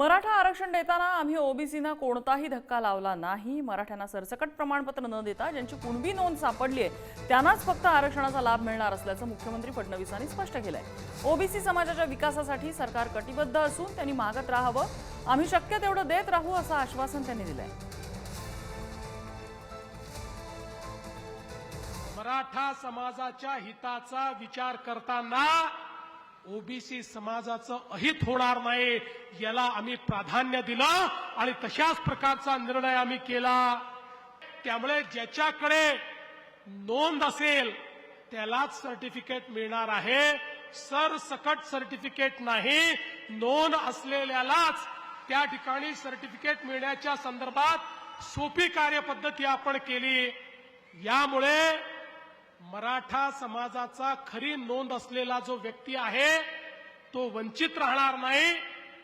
मराठा आरक्षण देताना आम्ही ओबीसीना कोणताही धक्का लावला नाही. मराठ्यांना सरसकट प्रमाणपत्र न देता ज्यांची कुणबी नोंद सापडली आहे त्यांनाच फक्त आरक्षणाचा लाभ मिळणार असल्याचं मुख्यमंत्री फडणवीसांनी स्पष्ट केलंय. ओबीसी समाजाच्या विकासासाठी सरकार कटिबद्ध असून त्यांनी मागत राहावं. आम्ही शक्य तेवढं देत राहू असं आश्वासन त्यांनी दिलंय. मराठा समाजाच्या हिताचा विचार करताना ओबीसी समाजाचं अहित होणार नाही याला आम्ही प्राधान्य दिलं आणि तशाच प्रकारचा निर्णय आम्ही केला. त्यामुळे ज्याच्याकडे नोंद असेल त्यालाच सर्टिफिकेट मिळणार आहे. सरसकट सर्टिफिकेट नाही नोंद असलेल्यालाच त्या ठिकाणी सर्टिफिकेट मिळण्याच्या संदर्भात सोपी कार्यपद्धती आपण केली. यामुळे मराठा समाजाचा खरी नोंद असलेला जो व्यक्ती आहे तो वंचित राहणार नाही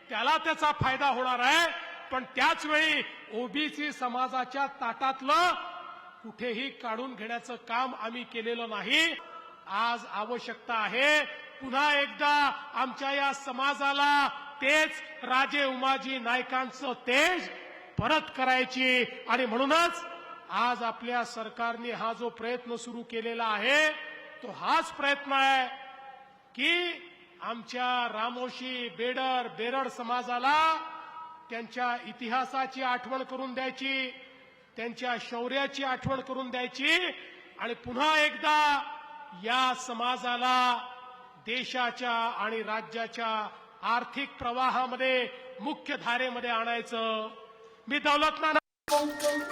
त्याला त्याचा फायदा होणार आहे. पण त्याच वेळी ओबीसी समाजाच्या ताटातलं कुठेही काढून घेण्याचं काम आम्ही केलेलं नाही. आज आवश्यकता आहे पुन्हा एकदा आमच्या या समाजाला तेच राजे उमाजी नायकांचं तेज परत करायची. आणि म्हणूनच आज आपल्या सरकारने हा जो प्रयत्न सुरू केलेला आहे तो हाच प्रयत्न आहे की आमच्या रामोशी बेडर बेरड समाजाला त्यांच्या इतिहासाची आठवण करून द्यायची त्यांच्या शौर्याची आठवण करून द्यायची आणि पुन्हा एकदा या समाजाला देशाच्या आणि राज्याच्या आर्थिक प्रवाहामध्ये मुख्य धारेमध्ये आणायचं. मी Música